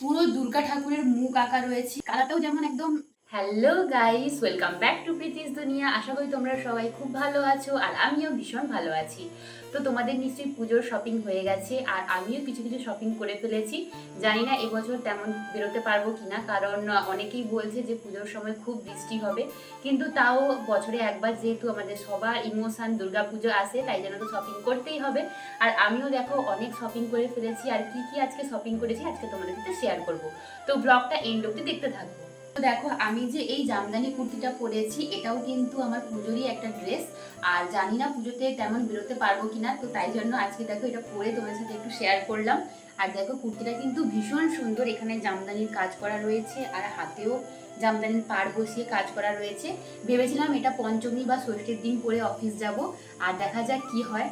পুরো দুর্গা ঠাকুরের মুখ আঁকা রয়েছে। কালারটাও যেমন একদম hello guys welcome back to Preeti's Duniya আশা করি তোমরা সবাই খুব ভালো আছো আর আমিও ভীষণ ভালো আছি। তো তোমাদের নিশ্চয়ই পুজোর শপিং হয়ে গেছে আর আমিও কিছু কিছু শপিং করে ফেলেছি। জানি না এবছর তেমন বেরোতে পারব কিনা, কারণ অনেকেই বলছে যে পুজোর সময় খুব বৃষ্টি হবে। কিন্তু তাও বছরে একবার যেহেতু আমাদের সবার ইমোশন, দুর্গাপুজো আসে, তাই জন্য তো শপিং করতেই হবে। আর আমিও দেখো অনেক শপিং করে ফেলেছি। আর কি কি আজকে শপিং করেছি, আজকে তোমাদের সাথে শেয়ার করব। তো ব্লগটা এন্ড অব্দি দেখতে থাকব তো দেখো, আমি যে এই জামদানি কুর্তিটা পরেছি, এটাও কিন্তু আমার পুজোরই একটা ড্রেস। আর জানি না পুজোতে তেমন বেরোতে পারব কিনা, তো তাই জন্য আজকে দেখো এটা পরে তোমার সাথে একটু শেয়ার করলাম। আর দেখো, কুর্তিটা কিন্তু ভীষণ সুন্দর, এখানে জামদানির কাজ করা রয়েছে, আর হাতেও জামদানির পাড় বসিয়ে কাজ করা রয়েছে। ভেবেছিলাম এটা পঞ্চমী বা ষষ্ঠীর দিন পরে অফিস যাব, আর দেখা যাক কি হয়।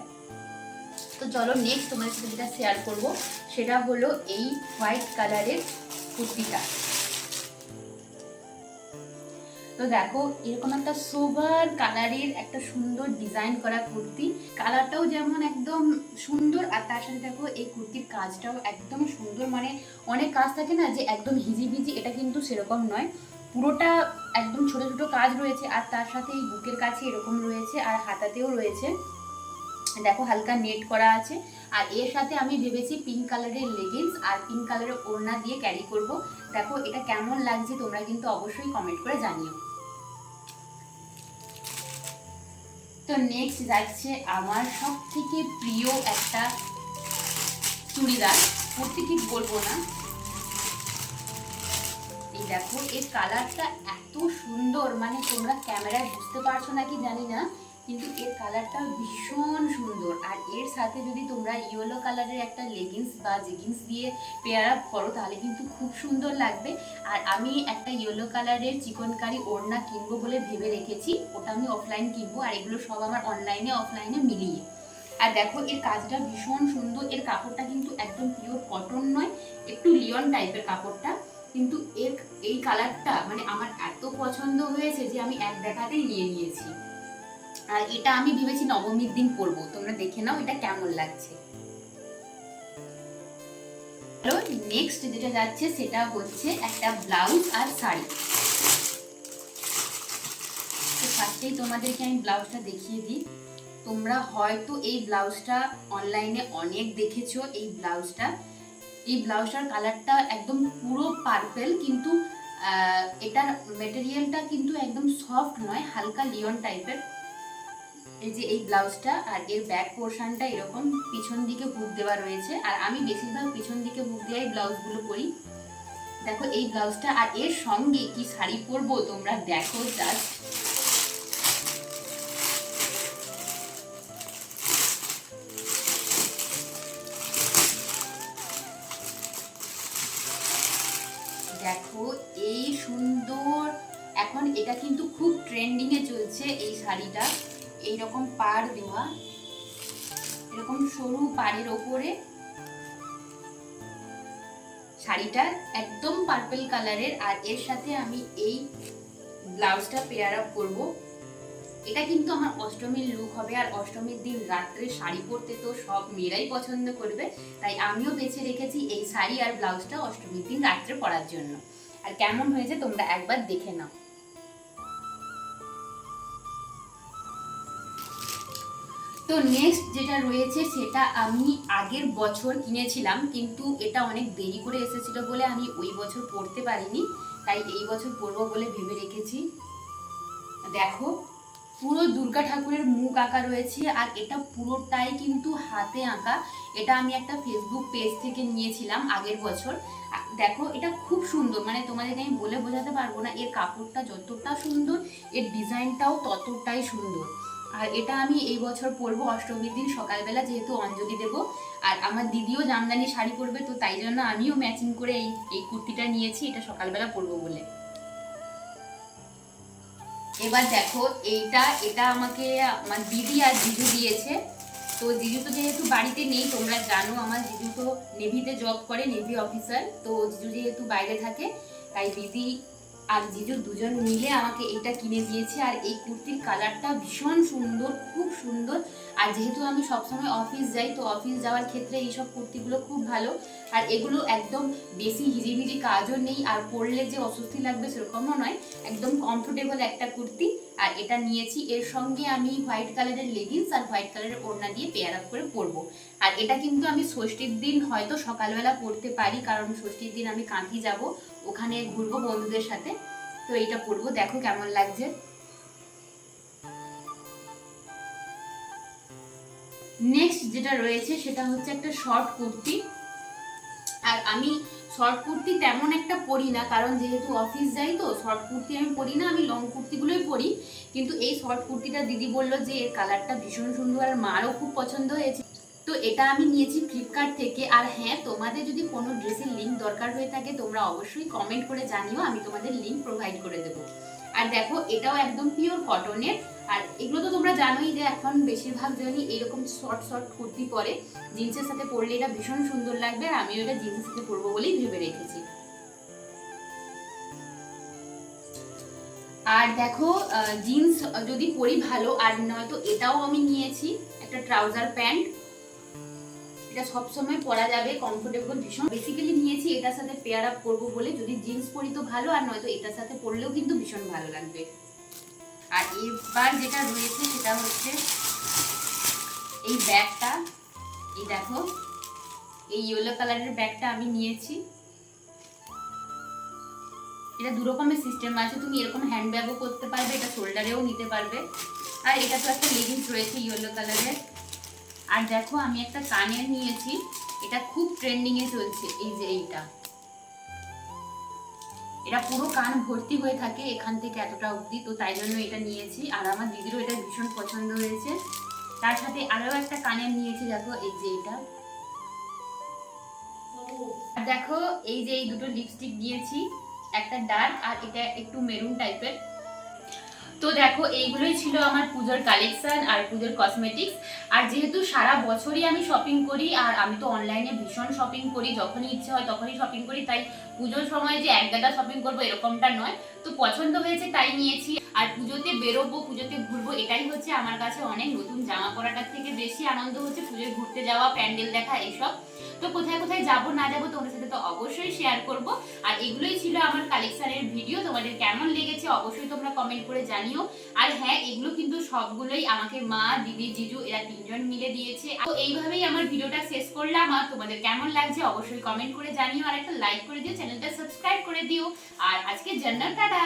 তো চলো নেক্সট তোমার সাথে যেটা শেয়ার করব, সেটা হলো এই হোয়াইট কালারের কুর্তিটা। তো দেখো, এরকম একটা সোভার কালারের একটা সুন্দর ডিজাইন করা কুর্তি। কালারটাও যেমন একদম সুন্দর, আর তার সাথে দেখো, এই কুর্তির কাজটাও একদম সুন্দর। মানে অনেক কাজ থাকে না যে একদম হিজিবিজি, এটা কিন্তু সেরকম নয়। পুরোটা একদম ছোট ছোট কাজ রয়েছে, আর তার সাথে এই বুকের কাছে এরকম রয়েছে, আর হাতাতেও রয়েছে। দেখো, হালকা নেট করা আছে। আর এর সাথে আমি ভেবেছি পিঙ্ক কালারের লেগিংস আর পিঙ্ক কালারের ওড়না দিয়ে ক্যারি করব। দেখো, এটা কেমন লাগছে তোমরা কিন্তু অবশ্যই কমেন্ট করে জানিও। তো নেক্সট যাচ্ছে আমার সব থেকে প্রিয় একটা চুড়িদার। কুর্তি ঠিক বলব না? এই দেখো, এর কালারটা এত সুন্দর মানে তোমরা ক্যামেরায় বুঝতে পারছ নাকি জানি না। কিন্তু এর কালারটা ভীষণ সুন্দর। আর এর সাথে যদি তোমরা ইয়েলো কালারের একটা লেগিংস বা জেগিংস দিয়ে পেয়ার আপ করো, তাহলে কিন্তু খুব সুন্দর লাগবে। আর আমি একটা ইয়েলো কালারের চিকনকারি ওড়না কিনবো বলে ভেবে রেখেছি। ওটা আমি অফলাইন কিনবো, আর এগুলো সব আমার অনলাইনে অফলাইনে মিলিয়ে। আর দেখো, এর কাজটা ভীষণ সুন্দর। এর কাপড়টা কিন্তু একদম পিওর কটন নয়, একটু লিওন টাইপের কাপড়টা। কিন্তু এর, এই কালারটা মানে আমার এত পছন্দ হয়েছে যে আমি এক দেখাতেই নিয়ে নিয়েছি। আর এটা আমি ভেবেছি নবমীর দিন পরবো তোমরা দেখে নাও এটা কেমন লাগছে। নেক্সট যেটা যাচ্ছে সেটা হচ্ছে একটা ব্লাউজ আর শাড়ি। তো ফার্স্টেই তোমাদেরকে আমি ব্লাউজটা দেখিয়ে দিই। তোমরা হয়তো এই ব্লাউজটা অনলাইনে অনেক দেখেছ, এই ব্লাউজটা এই ব্লাউজটার কালারটা একদম পুরো পার্পেল কিন্তু এটার মেটেরিয়ালটা কিন্তু একদম সফট নয়, হালকা লিওন টাইপের এই যে এই ব্লাউজটা আর এর ব্যাক পোর্শনটা এরকম পিছন দিকে হুক দেওয়া রয়েছে। আর আমি বেশিরভাগ পিছন দিকে বুক হুক এই ব্লাউজগুলো পরি দেখো এই ব্লাউজটা আর এর সঙ্গে কি শাড়ি পরবো তোমরা দেখো জাস্ট দেখো এই সুন্দর, এখন এটা কিন্তু খুব ট্রেন্ডিং এ চলছে এই শাড়িটা। এইরকম পাড় দেওয়া, এরকম সরু পাড়ের ওপরে শাড়িটা একদম পার্পল কালারের আর এর সাথে আমি এই ব্লাউজটা পেয়ার আপ করব। এটা কিন্তু আমার অষ্টমীর লুক হবে, আর অষ্টমীর দিন রাত্রে শাড়ি পরতে তো সব মেয়েরাই পছন্দ করবে, তাই আমিও বেছে রেখেছি এই শাড়ি আর ব্লাউজটা অষ্টমীর দিন রাত্রে পরার জন্য। আর কেমন হয়েছে তোমরা একবার দেখে নাও। তো নেক্সট যেটা রয়েছে সেটা আমি আগের বছর কিনেছিলাম, কিন্তু এটা অনেক দেরি করে এসেছিল বলে আমি ওই বছর পড়তে পারিনি, তাই এই বছর পরবো বলে ভেবে রেখেছি। দেখো, পুরো দুর্গা ঠাকুরের মুখ আঁকা রয়েছে, আর এটা পুরোটাই কিন্তু হাতে আঁকা। এটা আমি একটা ফেসবুক পেজ থেকে নিয়েছিলাম আগের বছর। দেখো, এটা খুব সুন্দর মানে তোমাদেরকে আমি বলে বোঝাতে পারব না, এর কাপড়টা যতটা সুন্দর, এর ডিজাইনটাও ততটাই সুন্দর। আর এটা আমি এই বছর পরবো অষ্টমীর দিন সকালবেলা যেহেতু অঞ্জলি দেব। আর আমার দিদিও জামদানি শাড়ি পরবে, তো তাই জন্য আমিও ম্যাচিং করে এই এই কুর্তিটা নিয়েছি, এটা সকালবেলা পরবো বলে। এবার দেখো, এইটা, এটা আমাকে আমার দিদি আর জিজু দিয়েছে। তো জিজু তো যেহেতু বাড়িতে নেই, তোমরা জানো আমার জিজু তো নেভিতে জব করে, নেভি অফিসার তো জিজু যেহেতু বাইরে থাকে, তাই দিদি আর জিজু দুজন মিলে আমাকে এটা কিনে দিয়েছে, আর এই কুর্তির কালারটা ভীষণ সুন্দর, খুব সুন্দর। আর যেহেতু আমি সবসময় অফিস যাই, তো অফিস যাওয়ার ক্ষেত্রে এইসব কুর্তিগুলো খুব ভালো। আর এগুলো একদম বেশি হিজিবিজি কাজও নেই, আর পরলে যে অস্বস্তি লাগবে সেরকমও নয়। একদম কমফোর্টেবল একটা কুর্তি, আর এটা নিয়েছি। এর সঙ্গে আমি হোয়াইট কালারের লেগিংস আর হোয়াইট কালারের ওড়না দিয়ে পেয়ার আপ করে পরবো। আর এটা কিন্তু আমি ষষ্ঠীর দিন হয়তো সকালবেলা পরতে পারি, কারণ ষষ্ঠীর দিন আমি কাঁথি যাব। ওখানে ঘুরবো বন্ধুদের সাথে। তো এইটা পরবো। দেখো কেমন লাগছে। নেক্সট যেটা রয়েছে, সেটা হচ্ছে একটা শর্ট কুর্তি। আর আমি শর্ট কুর্তি তেমন একটা পরি না, কারণ যেহেতু অফিস যাই তো শর্ট কুর্তি আমি পরি না, আমি লং কুর্তিগুলোই পরি। কিন্তু এই শর্ট কুর্তিটা দিদি বলল যে, এর কালারটা ভীষণ সুন্দর, আর মারও খুব পছন্দ হয়েছে। তো এটা আমি নিয়েছি ফ্লিপকার্ট থেকে। আর হ্যাঁ তোমাদের যদি কোনো ড্রেসের লিঙ্ক দরকার হয়ে থাকে, তোমরা অবশ্যই কমেন্ট করে জানিও, আমি তোমাদের লিঙ্ক প্রোভাইড করে দেবো। আর দেখো, এটাও একদম পিওর কটনের আর এগুলো তো তোমরা জানোই যে এখন বেশিরভাগ জনই এরকম শর্ট শর্ট কুর্তি পরে জিন্সের সাথে পরলে এটা ভীষণ সুন্দর লাগবে, আর আমিও এটা জিন্সের সাথে পরবো বলেই ভেবে রেখেছি। আর দেখো জিন্স যদি পরি ভালো, আর নয়তো এটাও আমি নিয়েছি, একটা ট্রাউজার প্যান্ট এটা সবসময় পরা যাবে কমফোর্টেবল ভীষণ। বেসিক্যালি নিয়েছি এটার সাথে পেয়ার আপ করব বলে, যদি জিন্স পরি তো ভালো, আর নয়তো এটার সাথে পরলেও কিন্তু ভীষণ ভালো লাগবে। আর এবার যেটা রয়েছে সেটা হচ্ছে এই ব্যাগটা। এই দেখো, এই ইয়েলো কালারের ব্যাগটা আমি নিয়েছি। এটা দু রকমের সিস্টেম আছে, তুমি এরকম হ্যান্ড ব্যাগও করতে পারবে, এটা শোল্ডারেও নিতে পারবে। আর এটা তো একটা লেগিংস রয়েছে ইয়েলো কালারের আর দেখো, আমি একটা কানের নিয়েছি। এটা খুব ট্রেন্ডিং এ চলছে, এই যে এইটা। এটা পুরো কান ভর্তি হয়ে থাকে এখান থেকে এতটা অবধি, তো তাই জন্য এটা নিয়েছি। আর আমার দিদিরও এটা ভীষণ পছন্দ হয়েছে। তার সাথে আরও একটা কানের নিয়েছি, দেখো, এই যে আর দেখো, এই যে এই দুটো লিপস্টিক দিয়েছি একটা ডার্ক আর এটা একটু মেরুন টাইপের তো দেখো, এইগুলোই ছিল আমার পুজোর কালেকশন আর পুজোর কসমেটিক্স আর যেহেতু সারা বছরই আমি শপিং করি, আর আমি তো অনলাইনে ভীষণ শপিং করি, যখনই ইচ্ছে হয় তখনই শপিং করি, তাই পুজোর সময় যে এক গাদা শপিং করব এরকমটা নয়। তো পছন্দ হয়েছে তাই নিয়েছি। আর পুজোতে বেরোবো, পুজোতে ঘুরবো, এটাই হচ্ছে আমার কাছে অনেক নতুন জামা পরাটার থেকে বেশি আনন্দ হচ্ছে। পুজোয় ঘুরতে যাওয়া, প্যান্ডেল দেখা, এইসব। তো কোথায় কোথায় যাব, না যাব তোমাদের সাথে তো অবশ্যই শেয়ার করব। আর এগুলোই ছিল আমার কালেকশনের ভিডিও তোমাদের কেমন লেগেছে অবশ্যই তোমরা কমেন্ট করে জানিও। আর হ্যাঁ এগুলো কিন্তু সবগুলোই আমাকে মা, দিদি, জিজু এরা তিনজন মিলে দিয়েছে। তো এইভাবেই আমার ভিডিওটা শেষ করলাম। আর তোমাদের কেমন লাগছে অবশ্যই কমেন্ট করে জানিও। আর একটা লাইক করে দিও চ্যানেলটা সাবস্ক্রাইব করে দিও। আর আজকে জন্য টাটা